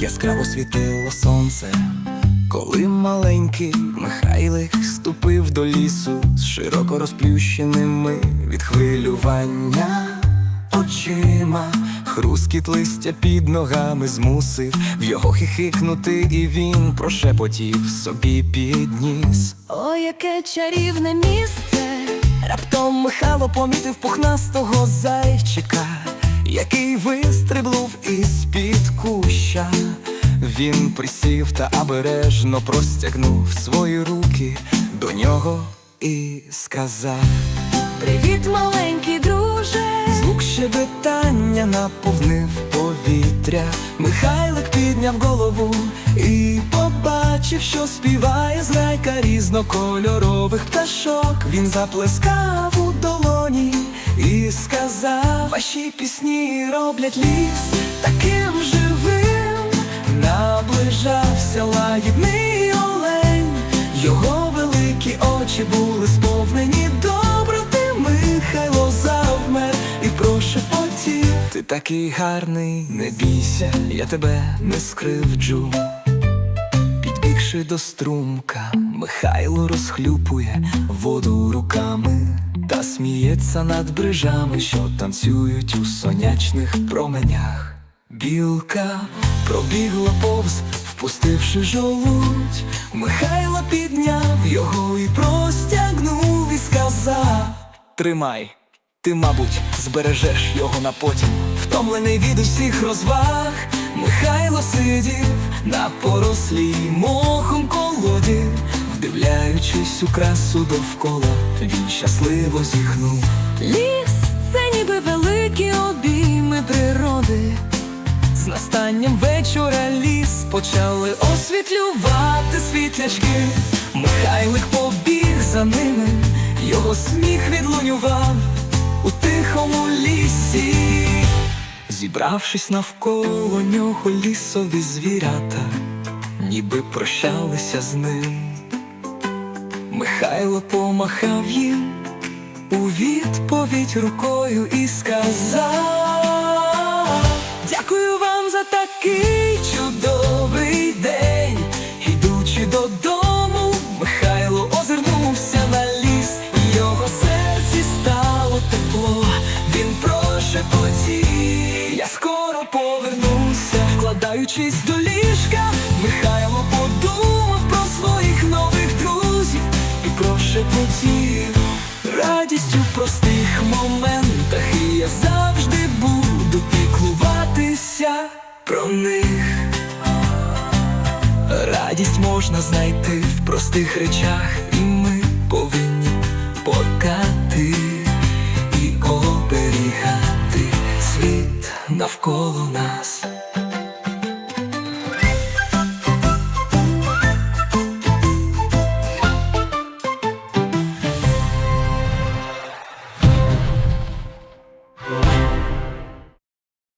яскраво світило сонце, коли маленький Михайлик ступив до лісу з широко розплющеними від хвилювання очима. Хрускіт листя під ногами змусив в його хихикнути, і він прошепотів собі підніс. О, яке чарівне місце! Раптом Михайло помітив пухнастого зайчика, присів та обережно простягнув свої руки до нього і сказав. Привіт, маленький друже! Звук щебетання наповнив повітря. Михайлик підняв голову і побачив, що співає зграйка різнокольорових пташок. Він заплескав у долоні і сказав: Ваші пісні роблять ліс таким. Наближався лагідний олень, його великі очі були сповнені доброти. Михайло завмер і прошепотів Ти такий гарний, не бійся, я тебе не скривджу. Підбігши до струмка, Михайло розхлюпує воду руками та сміється над брижами, що танцюють у сонячних променях. Білка пробігла повз, впустивши жолудь. Михайло підняв його і простягнув і сказав: Тримай, ти, мабуть, збережеш його на потім. Втомлений від усіх розваг, Михайло сидів на порослій мохом колоді, вдивляючись у красу довкола, він щасливо зігнув. Почали освітлювати світлячки. Михайлик побіг за ними, його сміх відлунював у тихому лісі. Зібравшись навколо нього лісові звірята, ніби прощалися з ним. Михайло помахав їм у відповідь рукою і сказав Дякую вам за такий чудовий вкладаючись до ліжка, Михайло подумав про своїх нових друзів і прошепотів радістю в простих моментах, і я завжди буду піклуватися про них. Радість можна знайти в простих речах, і ми повинні покати